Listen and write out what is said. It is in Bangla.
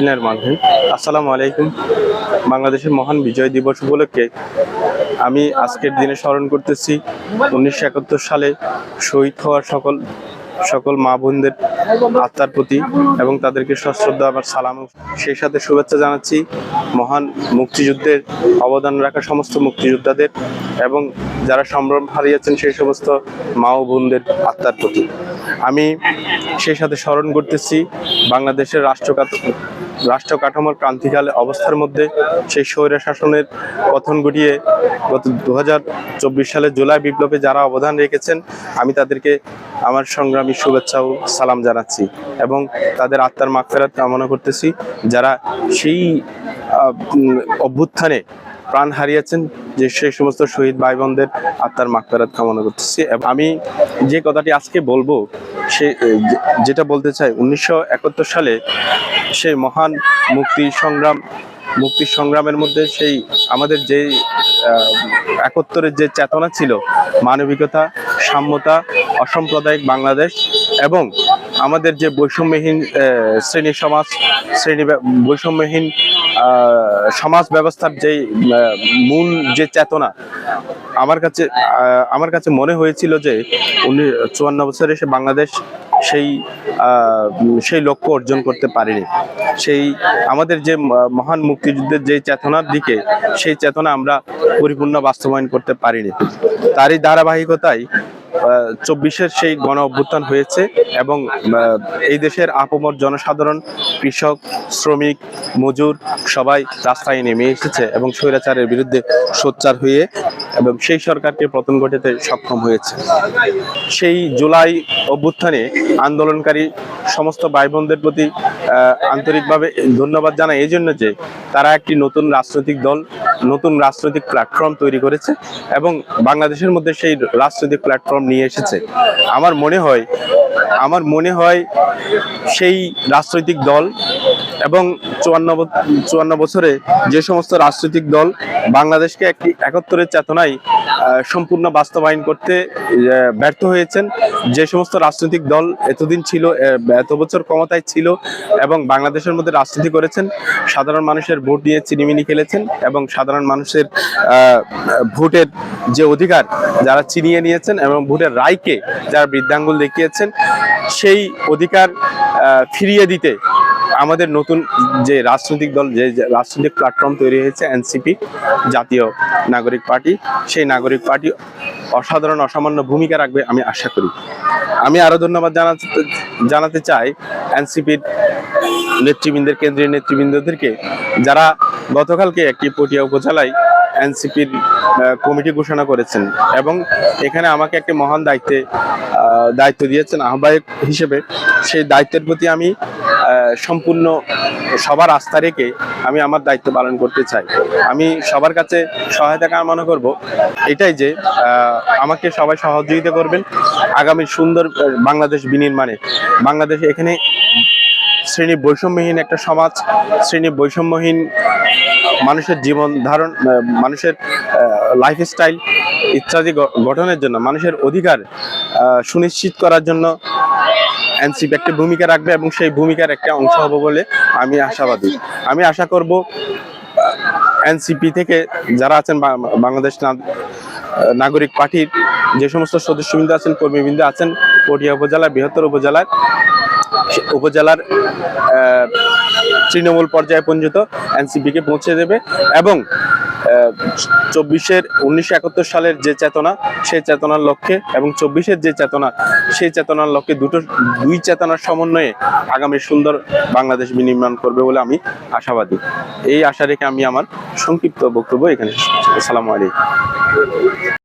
রহমানির রহিম আসসালামু আলাইকুম। বাংলাদেশের মহান বিজয় দিবস উপলক্ষে আমি আজকের দিনে স্মরণ করতেছি, উনিশশো একাত্তর সালে শহীদ হওয়ার সকল সকল মা বোনদের আত্মার প্রতি এবং তাদেরকে সশ্রদ্ধা আবার সালাম। সেই সাথে শুভেচ্ছা জানাচ্ছি মহান মুক্তিযুদ্ধের অবদান রাখা সমস্ত মুক্তিযোদ্ধাদের এবং যারা সম্ভ্রম হারিয়েছেন সেই সমস্ত মা ও বোনদের আত্মার প্রতি। আমি সেই সাথে স্মরণ করতেছি বাংলাদেশের রাষ্ট্রকাত রাষ্ট্র কাঠামোর ক্রান্তিকাল অবস্থার মধ্যে সেই স্বৈর শাসনের পতন ঘটিয়ে গত দু সালে জুলাই বিপ্লবে যারা অবদান রেখেছেন, আমি তাদেরকে আমার সংগ্রামী শুভেচ্ছা ও সালাম জানাচ্ছি এবং তাদের আত্মার মাগফেরাত কামনা করতেছি। যারা সেই অভ্যুত্থানে প্রাণ হারিয়েছেন, যে সেই সমস্ত শহীদ ভাই বোনদের আত্মার মাগফেরাত কামনা করতেছি। আমি যে কথাটি আজকে বলব সে যেটা বলতে চাই, উনিশশো একাত্তর সালে সেই মহান মুক্তি সংগ্রাম, মুক্তি সংগ্রামের মধ্যে সেই আমাদের যে একাত্তরের যে চেতনা ছিল, মানবিকতা, সাম্যতা, অসাম্প্রদায়িক বাংলাদেশ এবং আমাদের যে বৈষম্যহীন শ্রেণি সমাজ, শ্রেণি বৈষম্যহীন সমাজ ব্যবস্থার যে মূল যে চেতনা, আমার কাছে আমার কাছে মনে হয়েছিল যে উনি চুয়ান্ন বছরে সে বাংলাদেশ সেই সেই লক্ষ্য অর্জন করতে পারেনি। সেই আমাদের যে মহান মুক্তিযুদ্ধের যে চেতনার দিকে, সেই চেতনা আমরা পরিপূর্ণ বাস্তবায়ন করতে পারিনি। তারই ধারাবাহিকতায় চব্বিশের সেই গণ অভ্যুত্থান হয়েছে এবং এই দেশের আপমর জনসাধারণ, কৃষক, শ্রমিক, মজুর, সবাই রাস্তায় নেমে এসেছে এবং স্বৈরাচারের বিরুদ্ধে সোচ্চার হয়ে এবং সেই সরকারকে পতন ঘটাতে সক্ষম হয়েছে। সেই জুলাই অভ্যুত্থানে আন্দোলনকারী সমস্ত ভাই বোনদের প্রতি আন্তরিকভাবে ধন্যবাদ জানাই। এই জন্য যে তারা একটি নতুন রাজনৈতিক দল, নতুন রাজনৈতিক প্ল্যাটফর্ম তৈরি করেছে এবং বাংলাদেশের মধ্যে সেই রাজনৈতিক প্ল্যাটফর্ম নিয়ে এসেছে। আমার মনে হয়, আমার মনে হয় সেই রাজনৈতিক দল এবং চুয়ান্ন চুয়ান্ন বছরে যে সমস্ত রাজনৈতিক দল বাংলাদেশকে একটি একাত্তরের চেতনায় সম্পূর্ণ বাস্তবায়ন করতে ব্যর্থ হয়েছেন। যে সমস্ত রাজনৈতিক দল এতদিন ছিল এত বছর ক্ষমতায় ছিল এবং বাংলাদেশের মধ্যে রাজনীতি করেছেন, সাধারণ মানুষের ভোট নিয়ে চিনিমিনি খেলেছেন এবং সাধারণ মানুষের ভোটের যে অধিকার যারা চিনিয়ে নিয়েছেন এবং ভোটের রায়কে যারা বৃদ্ধাঙ্গুল দেখিয়েছেন, সেই অধিকার ফিরিয়ে দিতে আমাদের নতুন যে রাজনৈতিক দল, যে রাজনৈতিক প্ল্যাটফর্ম তৈরি হয়েছে এনসিপি জাতীয় নাগরিক পার্টি, সেই নাগরিক পার্টি অসাধারণ, অসামান্য ভূমিকা রাখবে আমি আশা করি। আমি আরও ধন্যবাদ জানাতে জানাতে চাই এনসিপির নেতৃবৃন্দের, কেন্দ্রীয় নেতৃবৃন্দদেরকে, যারা গতকালকে একটি পটিয়া উপজেলায় এনসিপির কমিটি ঘোষণা করেছেন এবং এখানে আমাকে একটি মহান দায়িত্বে দায়িত্ব দিয়েছেন আহ্বায়ক হিসেবে। সেই দায়িত্বের প্রতি আমি সম্পূর্ণ সবার আস্থা রেখে আমি আমার দায়িত্ব পালন করতে চাই। আমি সবার কাছে সহায়তা কামনা করব। এটাই যে আমাকে সবাই সহযোগিতা করবেন আগামী সুন্দর বাংলাদেশ বিনির্মাণে। বাংলাদেশ এখানে শ্রেণি বৈষম্যহীন একটা সমাজ, শ্রেণি বৈষম্যহীন মানুষের জীবন ধারণ মানুষের লাইফস্টাইল ইত্যাদি গঠনের জন্য, মানুষের অধিকার সুনিশ্চিত করার জন্য এনসিপি একটা ভূমিকা রাখবে এবং সেই ভূমিকার একটা অংশ হবে বলে আমি আশাবাদী। আমি আশা করব, এনসিপি থেকে যারা আছেন বাংলাদেশ নাগরিক পার্টির যে সমস্ত সদস্যবৃন্দ আছেন, কর্মীবৃন্দ আছেন, পটিয়া উপজেলার, বৃহত্তর উপজেলার উপজেলার তৃণমূল পর্যায়ে পঞ্জিত এনসিপিকে পৌঁছে দেবে এবং চব্বিশের উনিশশো একাত্তর সালের যে চেতনা, সেই চেতনার লক্ষ্যে এবং চব্বিশের যে চেতনা, সেই চেতনার লক্ষ্যে দুটো, দুই চেতনার সমন্বয়ে আগামী সুন্দর বাংলাদেশ বিনির্মাণ করবে বলে আমি আশাবাদী এই আশা রেখে আমি আমার সংক্ষিপ্ত বক্তব্য এখানে। আসসালামু আলাইকুম